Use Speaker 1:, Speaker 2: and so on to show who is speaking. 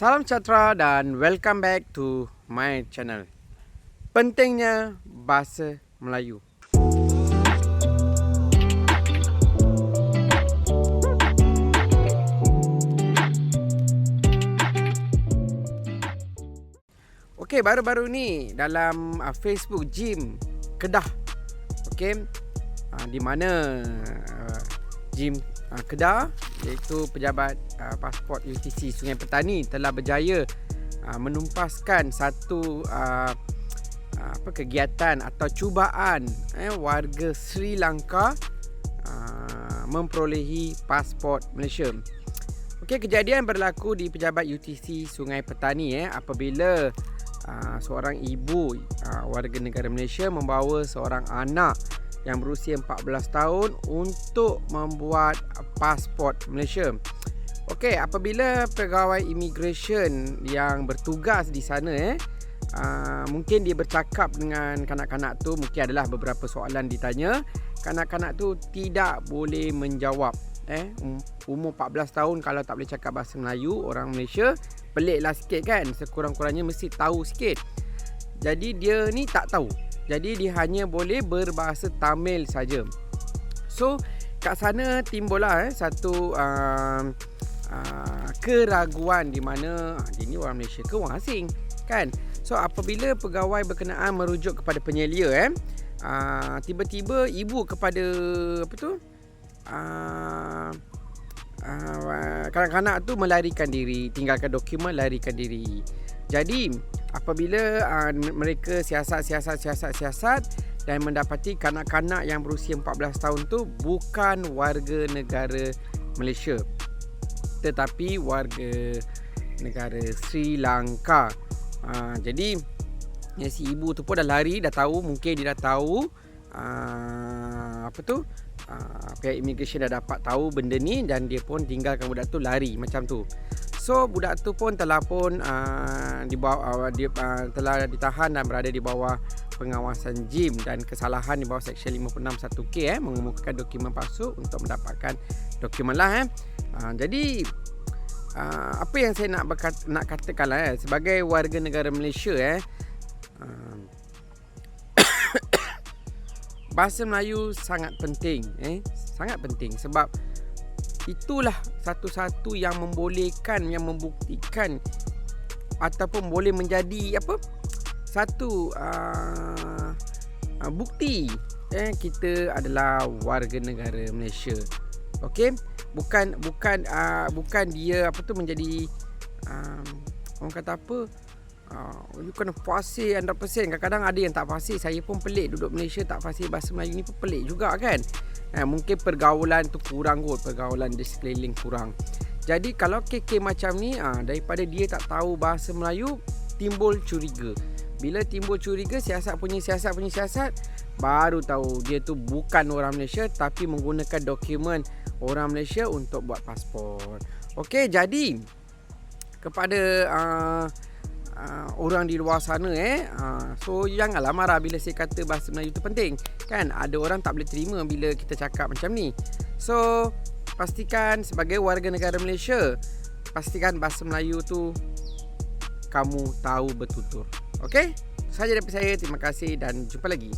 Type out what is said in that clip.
Speaker 1: Salam sejahtera dan welcome back to my channel. Pentingnya bahasa Melayu. Okey, baru-baru ni dalam uh, Facebook Gym Kedah. Okey. Uh, di mana uh, Gym uh, Kedah iaitu pejabat uh, pasport UTC Sungai Petani telah berjaya uh, menumpaskan satu uh, uh, apa kegiatan atau cubaan eh, warga Sri Lanka uh, memperolehi pasport Malaysia. Okey, kejadian berlaku di pejabat UTC Sungai Petani eh apabila uh, seorang ibu uh, warga negara Malaysia membawa seorang anak yang berusia 14 tahun untuk membuat pasport Malaysia. Okey, apabila pegawai immigration yang bertugas di sana eh uh, mungkin dia bercakap dengan kanak-kanak tu mungkin adalah beberapa soalan ditanya, kanak-kanak tu tidak boleh menjawab eh um, umur 14 tahun kalau tak boleh cakap bahasa Melayu orang Malaysia peliklah sikit kan sekurang-kurangnya mesti tahu sikit. Jadi dia ni tak tahu jadi dia hanya boleh berbahasa Tamil saja. So kat sana timbullah eh, satu uh, uh, keraguan di mana ah, dia ni orang Malaysia ke orang asing kan. So apabila pegawai berkenaan merujuk kepada penyelia eh uh, tiba-tiba ibu kepada apa tu? Uh, uh, kanak-kanak tu melarikan diri, tinggalkan dokumen, larikan diri. Jadi apabila uh, mereka siasat-siasat siasat-siasat dan mendapati kanak-kanak yang berusia 14 tahun tu bukan warga negara Malaysia tetapi warga negara Sri Lanka. Uh, jadi si ibu tu pun dah lari dah tahu mungkin dia dah tahu uh, apa tu uh, pihak immigration dah dapat tahu benda ni dan dia pun tinggalkan budak tu lari macam tu. So budak tu pun telah pun uh, di bawah uh, dia uh, telah ditahan dan berada di bawah pengawasan JIM dan kesalahan di bawah Seksyen 561K eh mengemukakan dokumen palsu untuk mendapatkan dokumen lah eh. Uh, jadi uh, apa yang saya nak berkat, nak katakan lah eh sebagai warga negara Malaysia eh uh, bahasa Melayu sangat penting eh sangat penting sebab itulah satu-satu yang membolehkan yang membuktikan ataupun boleh menjadi apa? Satu uh, uh, bukti eh kita adalah warga negara Malaysia. Okey? Bukan bukan uh, bukan dia apa tu menjadi um, orang kata apa? Uh, you kena fasih 100% kadang-kadang ada yang tak fasih saya pun pelik. Duduk Malaysia tak fasih bahasa Melayu ni pun pelik juga kan Eh, mungkin pergaulan tu kurang kot Pergaulan di sekeliling kurang. Jadi kalau KK macam ni ah, Daripada dia tak tahu bahasa Melayu Timbul curiga. Bila timbul curiga Siasat punya siasat punya siasat Baru tahu dia tu bukan orang Malaysia Tapi menggunakan dokumen orang Malaysia Untuk buat pasport. Okey jadi Kepada uh, uh, orang di luar sana eh. Uh, so janganlah marah bila saya kata bahasa Melayu tu penting. Kan ada orang tak boleh terima bila kita cakap macam ni. So pastikan sebagai warga negara Malaysia pastikan bahasa Melayu tu kamu tahu bertutur. Okey? Saja daripada saya. Terima kasih dan jumpa lagi.